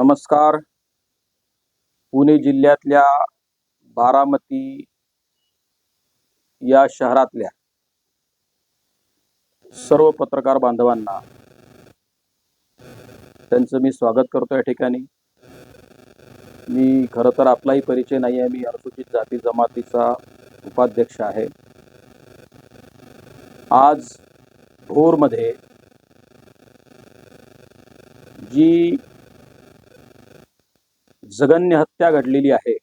नमस्कार. पुणे जिल्ह्यातल्या बारामती या शहरातल्या सर्व पत्रकार बांधवांना त्यांचं मी स्वागत करतो या ठिकाणी. मी खरं तर आपलाही परिचय नाही आहे मी अनुसूचित जाती जमातीचा उपाध्यक्ष आहे. आज भोरमध्ये जी जगन्य हत्या घडलेली आहे.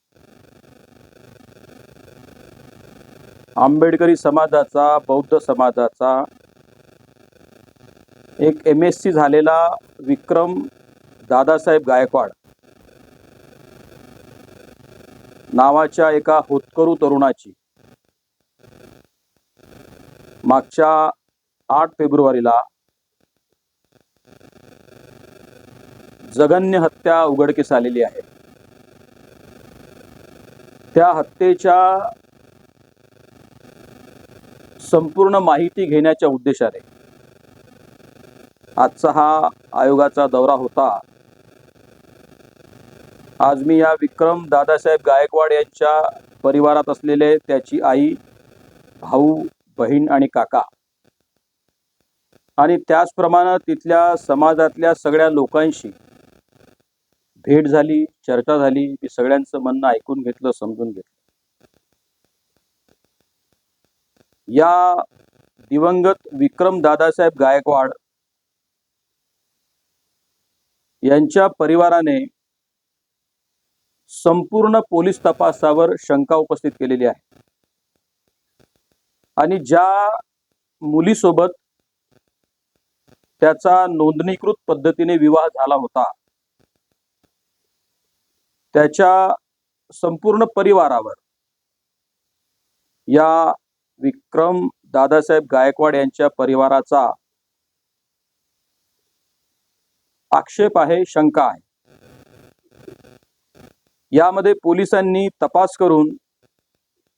आंबेडकरी समाजाचा बौद्ध समाजाचा एक एम एस सी झालेला विक्रम दादासाहेब गायकवाड नावाच्या एका होतकरू तरुणाची मागच्या आठ फेब्रुवारीला जगन्य हत्या उघडकीस आलेली आहे. त्या हत्येच्या संपूर्ण माहिती घेण्याच्या उद्देशाने आजचा हा आयोगाचा दौरा होता. आज मी या विक्रम दादासाहेब गायकवाड यांच्या परिवारात असलेले त्याची आई भाऊ बहीण आणि काका आणि त्याचप्रमाणे तिथल्या समाजातल्या सगळ्या लोकांशी भेट झाली चर्चा झाली मी सगळ्यांचं म्हणणं ऐकून घेतलं समजून घेतलं. या दिवंगत विक्रम दादासाहेब गायकवाड यांच्या परिवाराने संपूर्ण पोलीस तपासावर शंका उपस्थित केलेली आहे. आणि ज्या मुलीसोबत त्याचा नोंदणीकृत पद्धतीने विवाह झाला होता त्याच्या संपूर्ण परिवारावर. या विक्रम दादासाहेब गायकवाड यांच्या परिवाराचा आक्षेप आहे शंका आहे. यामध्ये पोलिसांनी तपास करून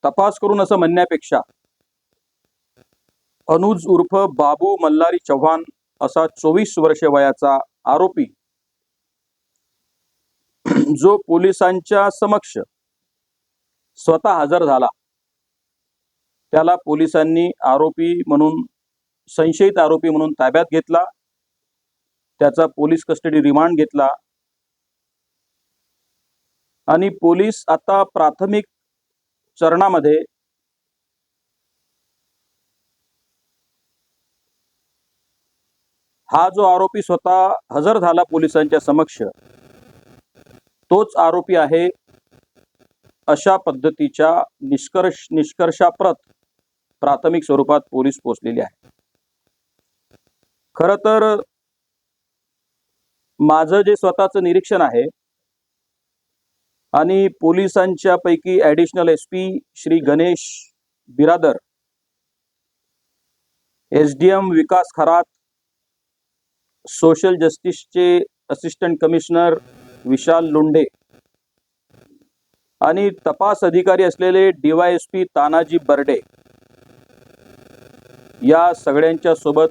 तपास करून असं म्हणण्यापेक्षा अनुज उर्फ बाबू मल्हारी चव्हाण असा चोवीस वर्षे वयाचा आरोपी जो पोलिसांच्या समक्ष स्वतः हजर झाला त्याला पोलिसांनी आरोपी म्हणून संशयित आरोपी म्हणून ताब्यात घेतला त्याचा पोलीस कस्टडी रिमांड घेतला आणि पोलीस आता प्राथमिक चरणामध्ये हा जो आरोपी स्वतः हजर झाला पोलिसांच्या समक्ष तोच आरोपी आहे अशा पद्धतीच्या निष्कर्ष निष्कर्षाप्रत प्राथमिक स्वरूपात पोलीस पोचलेले आहे खर तर माझं जे स्वतःचं निरीक्षण आहे आणि पोलिसांच्या पैकी additional S P Shri Ganesh Biradar S D M Vikas Kharat social जस्टिसचे assistant commissioner Vishal Londhe. आणि तपास अधिकारी असलेले डीवायएसपी तानाजी बर्डे या सगळ्यांच्या सोबत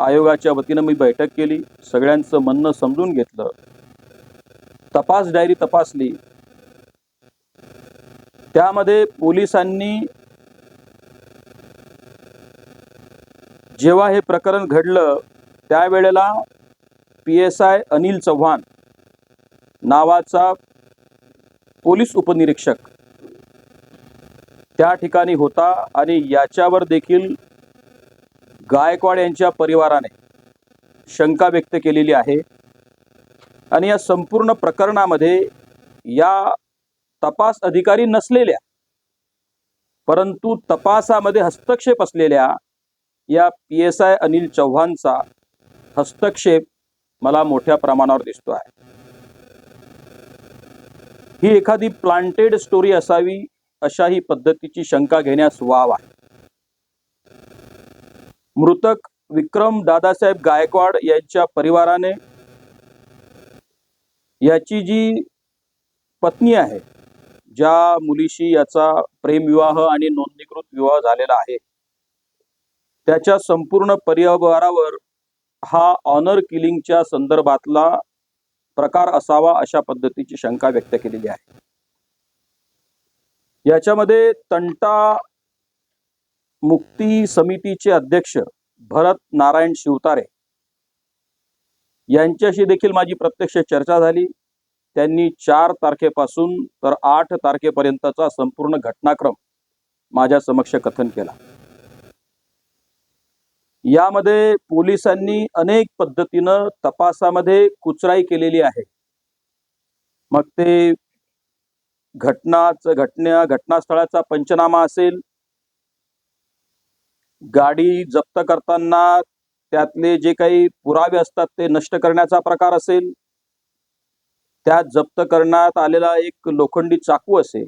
आयोगाच्या वतीनं मी बैठक केली. सगळ्यांचं म्हणणं समजून घेतलं. तपास डायरी तपासली. त्यामध्ये पोलिसांनी जेव्हा हे प्रकरण घडलं त्यावेळेला P S I Anil Chavan नावाचा पोलीस उपनिरीक्षक त्या ठिकाणी होता आणि याच्यावर देखील गायकवाड यांच्या परिवाराने शंका व्यक्त केलेली आहे. आणि या संपूर्ण प्रकरणामध्ये या तपास अधिकारी नसलेल्या परंतु तपासामध्ये हस्तक्षेप असलेल्या या पी एस आय अनिल चव्हाणचा हस्तक्षेप मला मोठ्या प्रमाणावर दिसतो आहे. ही एखादी प्लांटेड स्टोरी असावी अशा ही पद्धतीची शंका घेण्यास वाव आहे. मृतक विक्रम दादासाहेब गायकवाड यांच्या परिवाराने याची जी पत्नी आहे ज्या मुलीशी याचा प्रेमविवाह आणि नोंदणीकृत विवाह झालेला आहे त्याच्या संपूर्ण परिवारावर हा ऑनर किलिंगच्या संदर्भातला प्रकार असावा अशा पद्धतीची शंका व्यक्त केलेली आहे. याच्यामध्ये तंटा मुक्ती समितीचे अध्यक्ष भरत नारायण शिवतारे यांच्याशी देखील माझी प्रत्यक्ष चर्चा झाली. त्यांनी चार तारखेपासून तर आठ तारखेपर्यंतचा संपूर्ण घटनाक्रम माझ्या समक्ष कथन केला. यामध्ये पोलिसांनी अनेक पद्धतीनं तपासामध्ये कुचराई केलेली आहे. मग ते घटनाच घटना घटनास्थळाचा पंचनामा असेल. गाडी जप्त करताना त्यातले जे काही पुरावे असतात ते नष्ट करण्याचा प्रकार असेल. त्यात जप्त करण्यात आलेला एक लोखंडी चाकू असेल.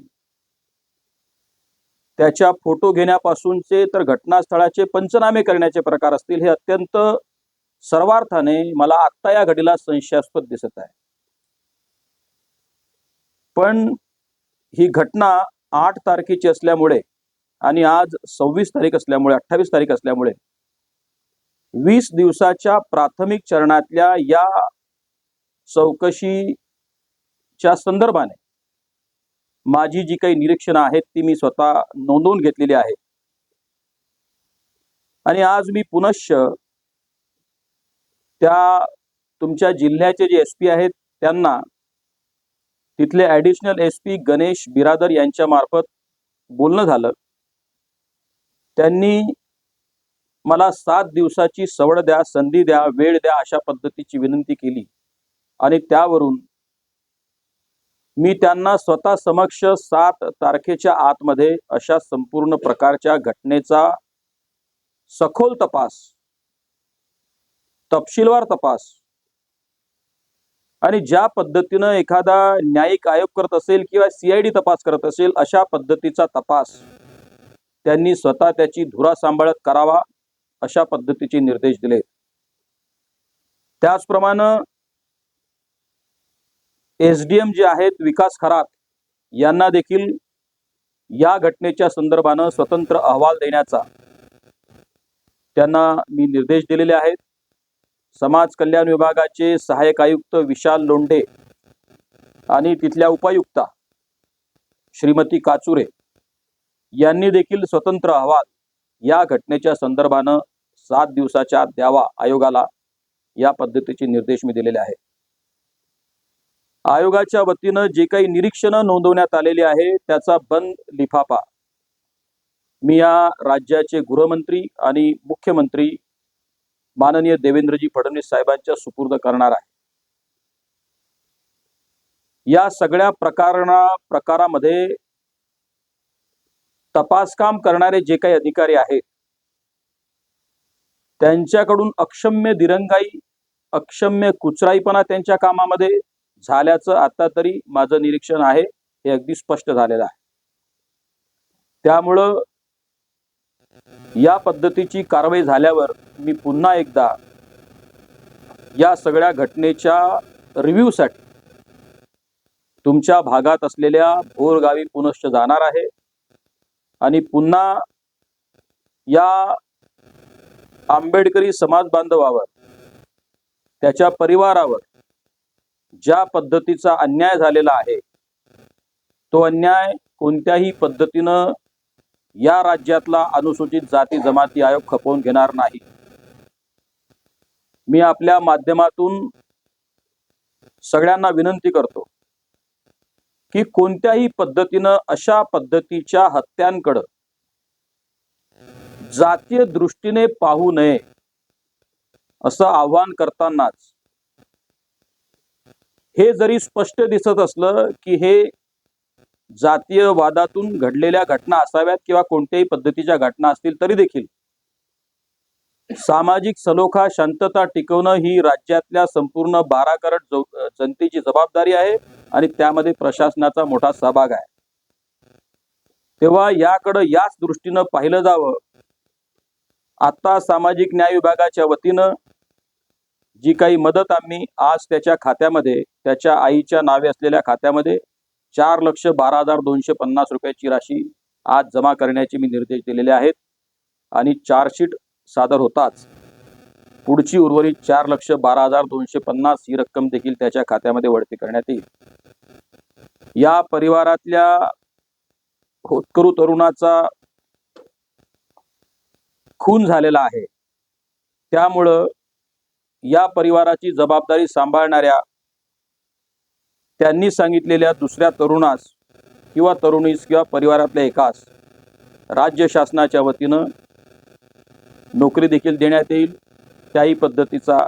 त्याच्या फोटो घेण्यापासूनचे तर घटनास्थळाचे पंचनामे करण्याचे प्रकार असतील हे अत्यंत सर्वार्थाने मला आत्ता या घडीला संशयास्पद दिसत आहे. पण ही घटना आठ तारखेची असल्यामुळे आणि आज सव्वीस तारीख असल्यामुळे अठ्ठावीस तारीख असल्यामुळे वीस दिवसाच्या प्राथमिक चरणातल्या या चौकशीच्या संदर्भाने माझी जी काही निरीक्षणं आहेत ती मी स्वतः नोंदवून घेतलेली आहे आणि आज मी पुनश्च त्या तुमच्या जिल्ह्याचे जे एस पी आहेत त्यांना तिथले ॲडिशनल एस पी गणेश बिरादर यांच्या मार्फत बोलणं झालं. त्यांनी मला सात दिवसाची सवड द्या संधी द्या वेळ द्या अशा पद्धतीची विनंती केली. आणि त्यावरून मी त्यांना स्वतः समक्ष सात तारखेच्या आतमध्ये अशा संपूर्ण प्रकारच्या घटनेचा सखोल तपास तपशीलवार तपास आणि ज्या पद्धतीनं एखादा न्यायिक आयोग करत असेल किंवा सीआयडी तपास करत असेल अशा पद्धतीचा तपास त्यांनी स्वतः त्याची धुरा सांभाळत करावा अशा पद्धतीचे निर्देश दिले. त्याचप्रमाणे एस डी एम जे आहेत विकास खरात यांना देखील या घटनेच्या संदर्भानं स्वतंत्र अहवाल देण्याचा त्यांना मी निर्देश दिलेले आहेत. समाज कल्याण विभागाचे सहाय्यक आयुक्त विशाल लोंढे आणि तिथल्या उपायुक्ता श्रीमती काचुरे यांनी देखील स्वतंत्र अहवाल या घटनेच्या संदर्भानं सात दिवसाच्या द्यावा आयोगाला या पद्धतीचे निर्देश मी दिलेले आहेत. आयोगाच्या वतीनं जे काही निरीक्षणं नोंदवण्यात आलेली आहे त्याचा बंद लिफाफा. मी या राज्याचे गृहमंत्री आणि मुख्यमंत्री माननीय देवेंद्रजी फडणवीस साहेबांच्या सुपूर्द करणार आहे. या सगळ्या प्रकारणा प्रकारामध्ये तपासकाम करणारे जे काही अधिकारी आहेत त्यांच्याकडून अक्षम्य दिरंगाई अक्षम्य कुचराईपणा त्यांच्या कामामध्ये झाल्याचं आता तरी माझं निरीक्षण आहे हे अगदी स्पष्ट झालेलं आहे. त्यामुळं या पद्धतीची कारवाई झाल्यावर मी पुन्हा एकदा या सगळ्या घटनेच्या रिव्ह्यूसाठी तुमच्या भागात असलेल्या भोरगावी पुनश्च जाणार आहे आणि पुन्हा या आंबेडकरी समाज बांधवावर त्याच्या परिवारावर ज्या पद्धतीचा अन्याय झालेला आहे तो अन्याय कोणत्याही पद्धतीनं या राज्यातला अनुसूचित जाती जमाती आयोग खपवून घेणार नाही. मी आपल्या माध्यमातून सगळ्यांना विनंती करतो की कोणत्याही पद्धतीनं अशा पद्धतीच्या हत्यांकडं जातीय दृष्टीने पाहू नये असं आव्हान करतानाच हे जरी स्पष्ट दिसत असलं की हे जातीय वादातून घडलेल्या घटना असाव्यात किंवा कोणत्याही पद्धतीच्या घटना असतील तरी देखील सामाजिक सलोखा शांतता टिकवणं ही राज्यातल्या संपूर्ण बारा करट जनतेची जबाबदारी आहे आणि त्यामध्ये प्रशासनाचा मोठा सहभाग आहे. तेव्हा याकडं याच दृष्टीनं पाहिलं जावं. आता सामाजिक न्याय विभागाच्या वतीनं जी काही मदत आम्ही आज त्याच्या खात्यामध्ये त्याच्या आईच्या नावे असलेल्या खात्यामध्ये चार लक्ष बारा हजार दोनशे पन्नास रुपयाची राशी आज जमा करण्याचे मी निर्देश दिलेले आहेत आणि चार्जशीट सादर होताच. पुढची उर्वरित चार लक्ष बारा हजार दोनशे पन्नास ही रक्कम देखील त्याच्या खात्यामध्ये वळती करण्यात येईल. या परिवारातल्या होतकरू तरुणाचा खून झालेला आहे. त्यामुळं या परिवाराची जबाबदारी सांभाळणाऱ्या त्यांनी सांगितलेल्या दुसऱ्या तरुणास किंवा तरुणीस किंवा परिवारातल्या एकास राज्य शासनाच्या वतीनं नोकरी देखील देण्यात येईल. त्याही पद्धतीचा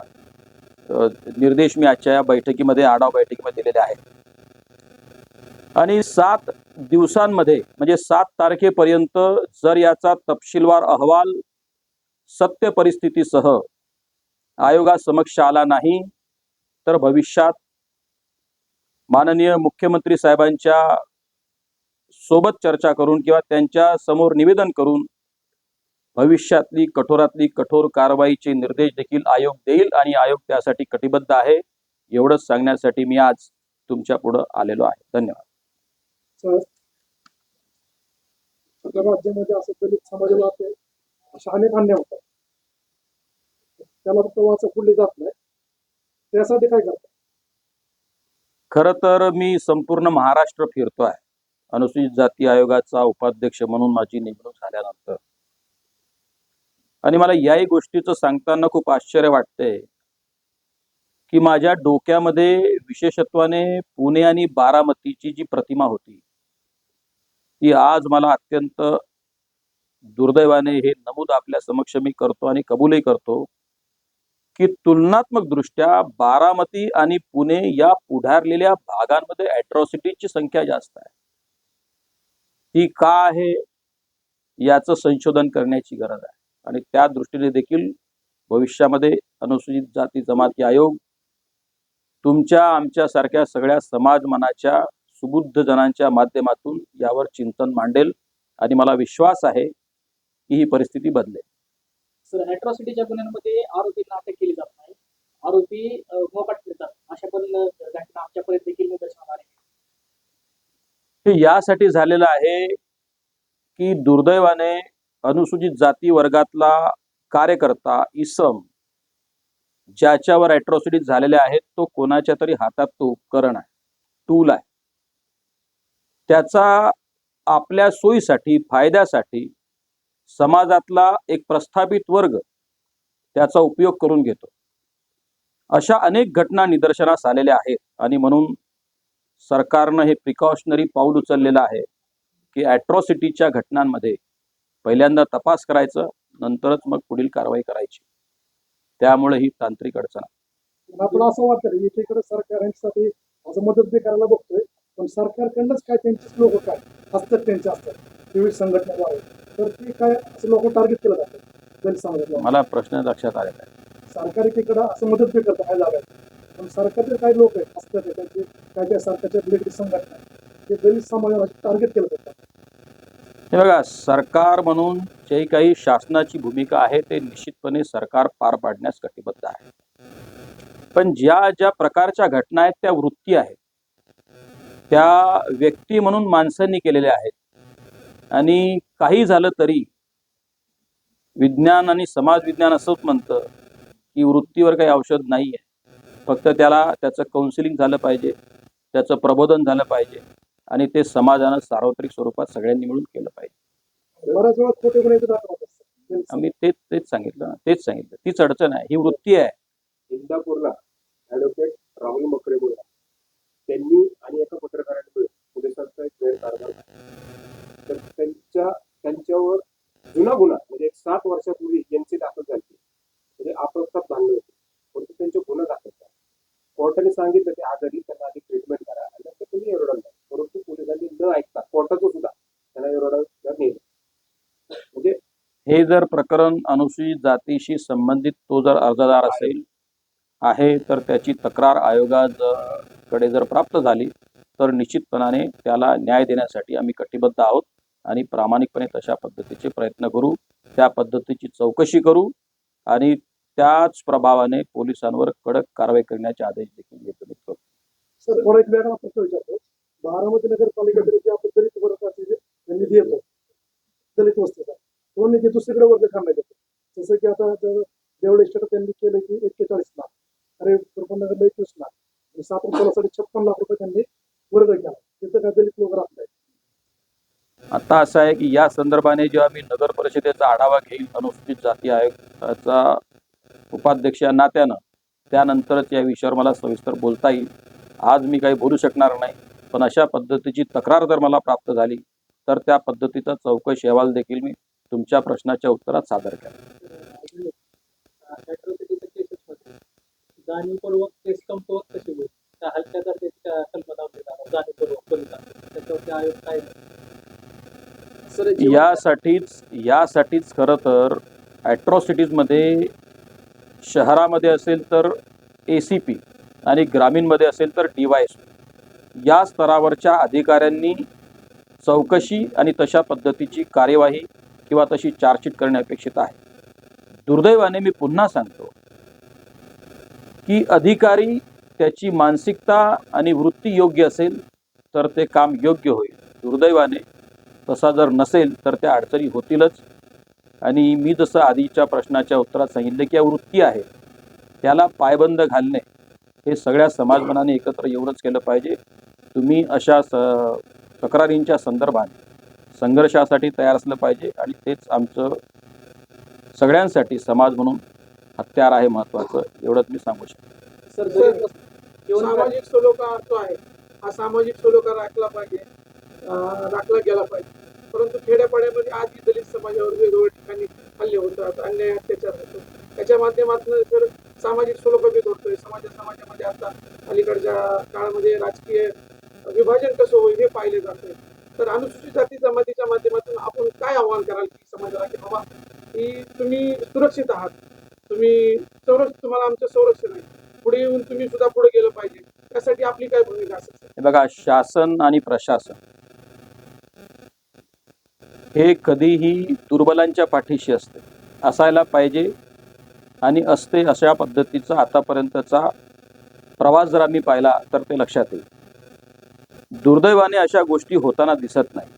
निर्देश मी आजच्या या बैठकीमध्ये आढावा बैठकीमध्ये दिलेले आहेत. आणि सात दिवसांमध्ये म्हणजे सात तारखेपर्यंत जर याचा तपशीलवार अहवाल सत्य परिस्थितीसह आयोगासमक्ष आला नाही तर भविष्यात माननीय मुख्यमंत्री साहेबांच्या सोबत चर्चा करून किंवा त्यांच्यासमोर निवेदन करून भविष्यातली कठोरातली कठोर कारवाईचे निर्देश देखील आयोग देईल आणि आयोग त्यासाठी कटिबद्ध आहे एवढंच सांगण्यासाठी मी आज तुमच्या पुढं आलेलो आहे. धन्यवाद. सर राज्यामध्ये असं दलित अशा अनेक अन्य होतात. त्याला फक्त वाचा पुढली जात नाही. त्यासाठी काय करतात? खर तर मी संपूर्ण महाराष्ट्र फिरतो आहे. अनुसूचित जाती आयोगाचा उपाध्यक्ष म्हणून माझी नेमणूक झाल्यानंतर. आणि मला याही गोष्टीचं सांगताना खूप आश्चर्य वाटतंय की माझ्या डोक्यामध्ये विशेषत्वाने पुणे आणि बारामतीची जी प्रतिमा होती ती आज मला अत्यंत दुर्दैवाने हे नमूद आपल्या समक्ष मी करतो आणि कबूलही करतो. की तुलनात्मक दृष्ट्या बारामती आणि पुणे या पुढारलेल्या भागांमध्ये अॅट्रॉसिटीची संख्या जास्त आहे. ती का आहे याचं संशोधन करण्याची गरज आहे. आणि त्या दृष्टीने देखील भविष्यामध्ये अनुसूचित जाती जमाती आयोग तुमच्या आमच्यासारख्या सगळ्या समाज मनाच्या सुबुद्ध जणांच्या माध्यमातून यावर चिंतन मांडेल आणि मला विश्वास आहे की ही परिस्थिती बदलेल. सर अॅट्रॉसिटीच्या गुन्ह्यांमध्ये आरोपींना अटक केली जात नाही. आरोपी मोकाट फिरतात. अशा पण घटना आमच्यापर्यंत देखील आले हे यासाठी झालेलं आहे की दुर्दैवाने अनुसूचित जाती वर्गातला कार्यकर्ता इसम ज्याच्यावर अॅट्रॉसिटी झालेल्या आहेत तो कोणाच्या तरी हातात तो उपकरण आहे. टूल आहे. त्याचा आपल्या सोयीसाठी फायद्यासाठी समाजातला एक प्रस्थापित वर्ग त्याचा उपयोग करून घेतो. अशा अनेक घटना निदर्शनास आलेल्या आहेत आणि म्हणून सरकारनं हे प्रिकॉशनरी पाऊल उचललेलं आहे की ॲट्रॉसिटीच्या घटनांमध्ये पहिल्यांदा तपास करायचं नंतरच मग पुढील कारवाई करायची. त्यामुळे ही तांत्रिक अडचण आहे. आपलं असं वाटतं एकीकडे सरकार यांच्यासाठी असं मदत करायला बघतोय पण सरकारकडनंच काय त्यांचेच लोक काय असतात त्यांचे असतात विविध संघटना तर ते काय असं लोक टार्गेट केलं जातं. दलित मला प्रश्न लक्षात आलेला आहे. सरकार एकीकडे असं मदत बी करतं काय जागायचं पण सरकारचे काही लोक आहेत असतात ते, त्यांचे काय काय सरकारच्या रिलेटेड संघटना आहेत, ते दलित समाजाला टार्गेट केलं जातं. हे बघा सरकार म्हणून जे काही शासनाची भूमिका आहे ते निश्चितपणे सरकार पार पाडण्यास कटिबद्ध आहे. पण ज्या ज्या प्रकारच्या घटना आहेत त्या वृत्ती आहेत. त्या व्यक्ती म्हणून माणसांनी केलेल्या आहेत. आणि काही झालं तरी विज्ञान आणि समाज विज्ञान असंच म्हणतं की वृत्तीवर काही औषध नाही आहे फक्त त्याला त्याचं काउन्सिलिंग झालं पाहिजे त्याचं प्रबोधन झालं पाहिजे आणि ते समाजानं सार्वत्रिक स्वरूपात सगळ्यांनी मिळून केलं पाहिजे. आम्ही तेच तेच सांगितलं ना, तेच सांगितलं. तीच अडचण आहे. ही वृत्ती आहे. इंदापूरला ॲडव्होकेट राहुल मकरे बोला त्यांनी आणि एका पत्रकारांमुळे पोलिसांचा एक गैरकारभार त्यांच्यावर जुना गुन्हा म्हणजे एक सात वर्षापूर्वी एनसी दाखल झाली. म्हणजे आपापसात बांधले होते. परंतु त्यांचे गुन्हा दाखल झाले? कोर्टाने सांगितलं ते आजारी त्यांना आधी ट्रीटमेंट करा आणि नंतर तुम्ही एरोडाल परंतु पोलिसांनी न ऐकता कोर्टाचं सुद्धा त्यांना एरोडाल नेलं. म्हणजे हे जर प्रकरण अनुसूचित जातीशी संबंधित तो जर अर्जदार असेल आहे तर त्याची तक्रार आयोगाकडे कडे जर प्राप्त झाली तर निश्चितपणाने त्याला न्याय देण्यासाठी आम्ही कटिबद्ध आहोत. आणि प्रामाणिकपणे तशा पद्धतीचे प्रयत्न करू त्या पद्धतीची चौकशी करू आणि त्याच प्रभावाने पोलिसांवर कडक कारवाई करण्याचे आदेश देखील देतो करू सर एक वेगळा प्रश्न विचारतो. बारामती नगरपालिकेकडे जे आपण दलित वर्गाचे निधी येतो दलित वस्तीचा तो निधी दुसरीकडे वर्ग करण्यात येतो जसं की आता देवळेश्वर त्यांनी केलं की एक्केचाळीस लाख अरे नगरला एकवीस लाख आणि सात रुपयासाठी छप्पन लाख रुपये त्यांनी वर्ग केला तिथं काय दलित लोक राहत आता असं आहे की या संदर्भाने जेव्हा मी नगर परिषदेचा आढावा घेईल अनुसूचित जाती आयोगाचा उपाध्यक्ष या नात्यानं त्यानंतरच या विषयावर मला सविस्तर बोलता येईल. आज मी काही बोलू शकणार नाही पण अशा पद्धतीची तक्रार जर मला प्राप्त झाली तर त्या पद्धतीचा चौकशी अहवाल देखील मी तुमच्या प्रश्नाच्या उत्तरात सादर केला यासाठीच यासाठीच खरं तर ॲट्रॉसिटीजमध्ये शहरामध्ये असेल तर ए सी पी आणि ग्रामीणमध्ये असेल तर डी वाय एस या स्तरावरच्या अधिकाऱ्यांनी चौकशी आणि तशा पद्धतीची कार्यवाही किंवा तशी चार्जशीट करणे अपेक्षित आहे. दुर्दैवाने मी पुन्हा सांगतो की अधिकारी त्याची मानसिकता आणि वृत्ती योग्य असेल तर ते काम योग्य होईल. दुर्दैवाने तसा जर नसेल तर त्या अडचणी होतीलच. आणि मी जसं आधीच्या प्रश्नाच्या उत्तरात सांगितलं की या वृत्ती आहे. त्याला पायबंद घालणे हे सगळ्या समाजमनाने एकत्र येऊनच केलं पाहिजे. तुम्ही अशा स तक्रारींच्या संदर्भात संघर्षासाठी तयार असलं पाहिजे आणि तेच आमचं सगळ्यांसाठी समाज म्हणून हत्यार आहे महत्त्वाचं एवढंच मी सांगू शकतो. सामाजिक सलोखा जो आहे. हा सामाजिक सलोखा राखला पाहिजे. राखला गेला पाहिजे. परंतु खेड्यापाड्यामध्ये आजही दलित समाजावर वेगवेगळ्या ठिकाणी हल्ले होतात अन्याय अत्याचार होतो त्याच्या माध्यमातून तर सामाजिक सलोखा होतोय समाजा समाजामध्ये आता अलीकडच्या काळामध्ये राजकीय विभाजन कसं होईल हे पाहिले जाते तर अनुसूचित जाती जमातीच्या माध्यमातून आपण काय आव्हान कराल की समाजाला की बाबा की तुम्ही सुरक्षित आहात. तुम्ही संरक्षण तुम्हाला आमचं संरक्षण आहे. पुढे येऊन तुम्ही सुद्धा पुढे गेलं पाहिजे. त्यासाठी आपली काय भूमिका असेल? बघा शासन आणि प्रशासन. हे कधीही दुर्बलांच्या पाठीशी असते. असायला पाहिजे आणि असते अशा पद्धतीचा आतापर्यंतचा प्रवास जर आम्ही पाहिला तर ते लक्षात येईल. दुर्दैवाने अशा गोष्टी होताना दिसत नाही.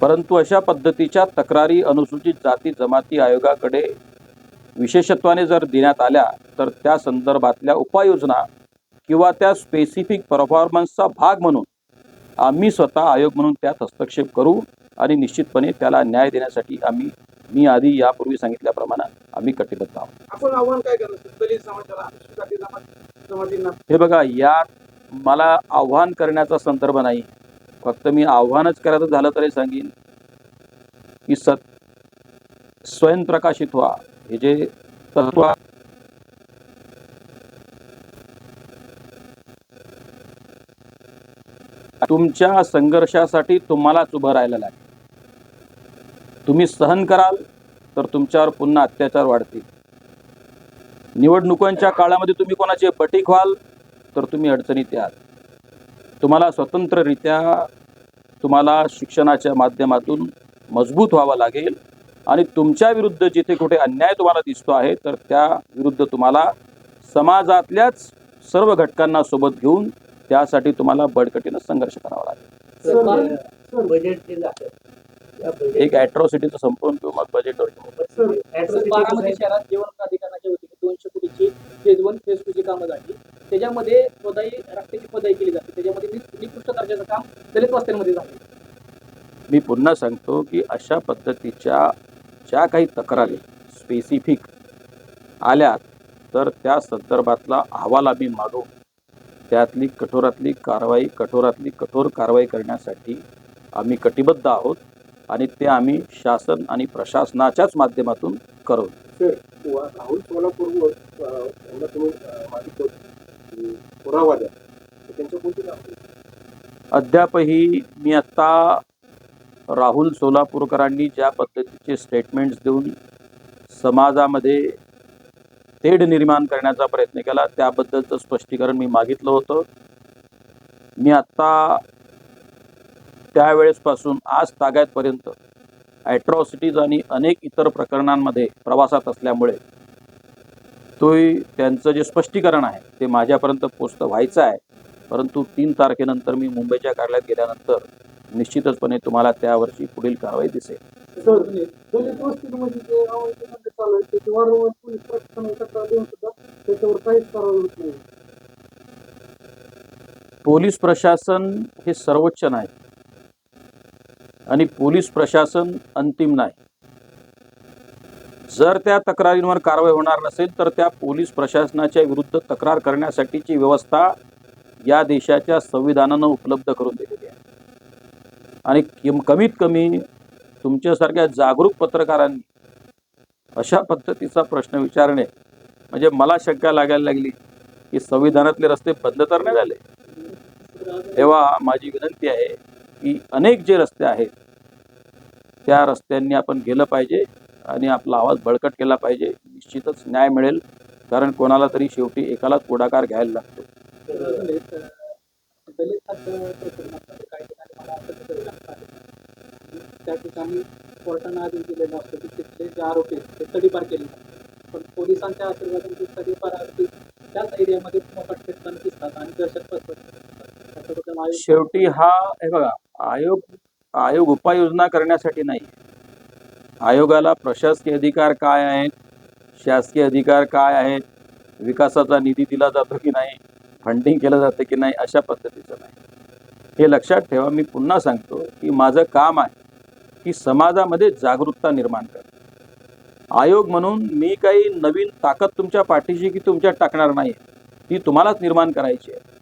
परंतु अशा पद्धतीच्या तक्रारी अनुसूचित जाती जमाती आयोगाकडे विशेषत्वाने जर देण्यात आल्या तर त्या संदर्भातल्या उपाययोजना किंवा त्या स्पेसिफिक परफॉर्मन्सचा भाग म्हणून आम्ही स्वतः आयोग म्हणून त्यात हस्तक्षेप करू. आणि निश्चितपणे त्याला न्याय देण्यासाठी आम्ही मी आधी यापूर्वी सांगितल्याप्रमाणे आम्ही कटिबद्ध आहोत. हे बघा यात मला आव्हान करण्याचा संदर्भ नाही. फक्त मी आव्हानच करायचं झालं तरी सांगेन की सत स्वयंप्रकाशित व्हा. हे जे तत्व तुमच्या संघर्षासाठी तुम्हालाच उभं राहायला लागेल. तुम्ही सहन कराल तर तुमच्यावर पुन्हा अत्याचार वाढतील. निवडणुकांच्या काळामध्ये तुम्ही कोणाचे पटीक व्हाल तर तुम्ही अडचणीत याल. तुम्हाला स्वतंत्ररित्या तुम्हाला शिक्षणाच्या माध्यमातून मजबूत व्हावं लागेल आणि तुमच्या विरुद्ध जिथे कुठे अन्याय तुम्हाला दिसतो आहे तर त्या विरुद्ध तुम्हाला समाजातल्याच सर्व घटकांना सोबत घेऊन त्यासाठी तुम्हाला बळकटीनं संघर्ष करावा लागेल. एक ॲट्रॉसिटीचं संपूर्ण किंवा. सर atrocity बारामती शहरात जेवण प्राधिकरणाच्या वतीने दोनशे कोटीची फेज वन फेज टू ची कामं झाली. त्याच्यामध्ये खोदाई रस्त्याची खोदाई केली जाते. त्याच्यामध्ये नि- निकृष्ट दर्जाचं काम दलित वस्त्यांमध्ये झालं. मी पुन्हा सांगतो की अशा पद्धतीच्या ज्या काही तक्रारी स्पेसिफिक आल्या तर त्या संदर्भातला अहवाल आम्ही मागू. त्यातली कठोरातली कारवाई कठोरातली कठोर कारवाई करण्यासाठी आम्ही कटिबद्ध आहोत. आणि ते आम्ही शासन आणि प्रशासनाच्याच माध्यमातून करू सर राहुल सोलापूरवर तुम्ही मागितलं पुरावा द्या. त्यांच्या कोणती? अद्यापही मी आत्ता राहुल सोलापूरकरांनी ज्या पद्धतीचे स्टेटमेंट्स देऊन समाजामध्ये तेढ निर्माण करण्याचा प्रयत्न केला त्याबद्दलचं स्पष्टीकरण मी मागितलं होतं. मी आत्ता त्यावेळेसपासून आज तागायतपर्यंत ॲट्रॉसिटीज आणि अनेक इतर प्रकरणांमध्ये प्रवासात असल्यामुळे तो त्यांचं जे स्पष्टीकरण आहे ते माझ्यापर्यंत पोचतं व्हायचं आहे. परंतु तीन तारखेनंतर मी मुंबईच्या कार्यालयात गेल्यानंतर निश्चितचपणे तुम्हाला त्यावरची पुढील कारवाई दिसेल. सर दलित वस्तीमध्ये जे अवैध धंदे चालू आहेत त्याची वारंवार पोलीस प्रशासनाला तक्रार देऊन सुद्धा त्याच्यावर काहीच कारवाई होत नाही. पोलीस प्रशासन हे सर्वोच्च नाही. आणि पोलीस प्रशासन अंतिम नाही. जर त्या तक्रारींवर कारवाई होणार नसेल तर त्या पोलीस प्रशासनाच्या विरुद्ध तक्रार करण्यासाठीची व्यवस्था या देशाच्या संविधानानं उपलब्ध करून दिलेली आहे. आणि किम कमीत कमी तुमच्यासारख्या जागरूक पत्रकारांनी अशा पद्धतीचा प्रश्न विचारणे म्हणजे मला शंका लागायला लागली की संविधानातले रस्ते बंद तर नाही झाले? तेव्हा माझी विनंती आहे की अनेक जे रस्ते आहेत त्या रस्त्यांनी आपण गेलं पाहिजे आणि आपला आवाज बळकट केला पाहिजे. निश्चितच न्याय मिळेल कारण कोणाला तरी शेवटी एकालाच पुढाकार घ्यायला लागतो. त्या ठिकाणी कोर्टानं आदेश दिलेला असतो की तिथले जे आरोपी आहेत ते तडीपार केले पण पोलिसांच्या आशीर्वादाने ते तडीपार आरोपी त्याच एरियामध्ये मोकाट फिरताना दिसतात आणि दहशत पसरवतात शेवटी हा हे बघा आयोग आयोग उपाययोजना करण्यासाठी नाही. आयोगाला प्रशासकीय अधिकार काय आहेत? शासकीय अधिकार काय आहेत? विकासाचा निधी दिला जातो की नाही? फंडिंग केलं जातं की नाही? अशा पद्धतीचं नाही. हे लक्षात ठेवा. मी पुन्हा सांगतो की माझं काम आहे की समाजामध्ये जागरूकता निर्माण कर आयोग म्हणून मी काही नवीन ताकद तुमच्या पाठीशी की तुमच्यात टाकणार नाही ती तुम्हालाच निर्माण करायची आहे.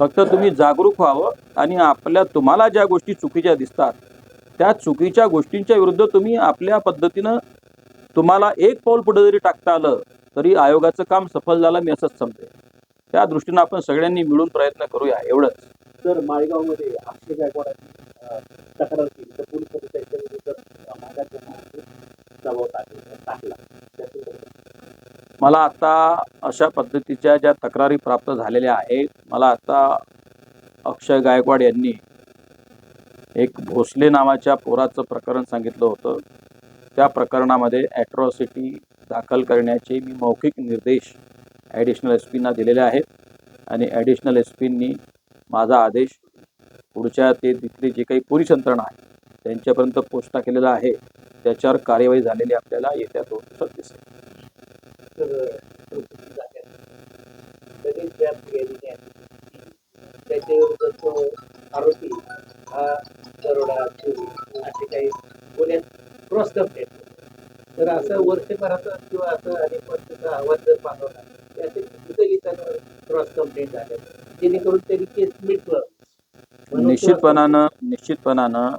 फक्त तुम्ही जागरूक व्हावं आणि आपल्या तुम्हाला ज्या गोष्टी चुकीच्या दिसतात त्या चुकीच्या गोष्टींच्या विरुद्ध तुम्ही आपल्या पद्धतीनं तुम्हाला एक पाऊल पुढे जरी टाकता आलं तरी आयोगाचं काम सफल झालं मी असंच समजेल त्या दृष्टीनं आपण सगळ्यांनी मिळून प्रयत्न करूया एवढंच. तर माळेगावमध्ये अक्षय गायकवाडांनी तक्रार केली. तर पोलीस टाकला. मला आता अशा पद्धतीच्या ज्या तक्रारी प्राप्त झालेल्या आहेत मला आता अक्षय गायकवाड यांनी एक भोसले नावाच्या पोराचं प्रकरण सांगितलं होतं. त्या प्रकरणामध्ये ॲट्रॉसिटी दाखल करण्याचे मी मौखिक निर्देश ॲडिशनल एस पींना दिलेले आहेत आणि ॲडिशनल एस पींनी माझा आदेश पुढच्या ते तिथली जे काही पोलीस यंत्रणा आहे त्यांच्यापर्यंत पोचता केलेला आहे. त्याच्यावर कार्यवाही झालेली आपल्याला येत्या दोन दिवसात दिसेल. त्याच्यावर चौकशी तो आरोपी हा दरोडा चोरी असे काही पुण्यात क्रॉस कंप्लेंट तर असं वर्षभराचं किंवा असं अनेक वर्षाचा आवाज जर पाठवला तर असे दलितांवर क्रॉस कंप्लेंट झाले जेणेकरून त्यांनी केस मिटलं निश्चितपणानं निश्चितपणानं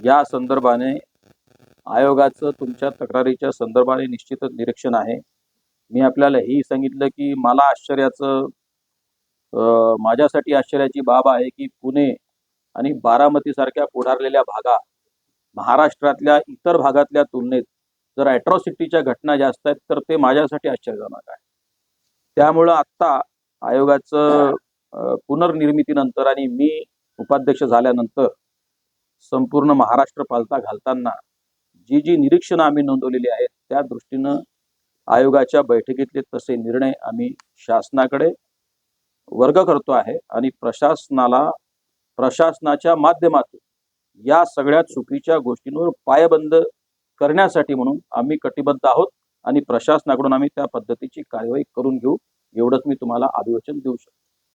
या संदर्भाने आयोगाचं तुमच्या तक्रारीच्या संदर्भाने निश्चितच निरीक्षण आहे. मी आपल्याला हे सांगितलं की मला आश्चर्याचं माझ्यासाठी आश्चर्याची बाब आहे की पुणे आणि बारामतीसारख्या पुढारलेल्या भागा महाराष्ट्रातल्या इतर भागातल्या तुलनेत जर ॲट्रॉसिटीच्या घटना जास्त आहेत तर ते माझ्यासाठी आश्चर्यजनक आहे. त्यामुळं आत्ता आयोगाचं पुनर्निर्मितीनंतर आणि मी उपाध्यक्ष झाल्यानंतर संपूर्ण महाराष्ट्र पालता घालताना जी जी निरीक्षणं आम्ही नोंदवलेली आहेत त्या दृष्टीनं आयोगाच्या बैठकीतले तसे निर्णय आम्ही शासनाकडे वर्ग करतो आहे आणि प्रशासनाला प्रशासनाच्या माध्यमातून या सगळ्या चुकीच्या गोष्टींवर पायबंद करण्यासाठी म्हणून आम्ही कटिबद्ध आहोत आणि प्रशासनाकडून आम्ही त्या पद्धतीची कार्यवाही करून घेऊ एवढंच मी तुम्हाला अभिवचन देऊ शकतो.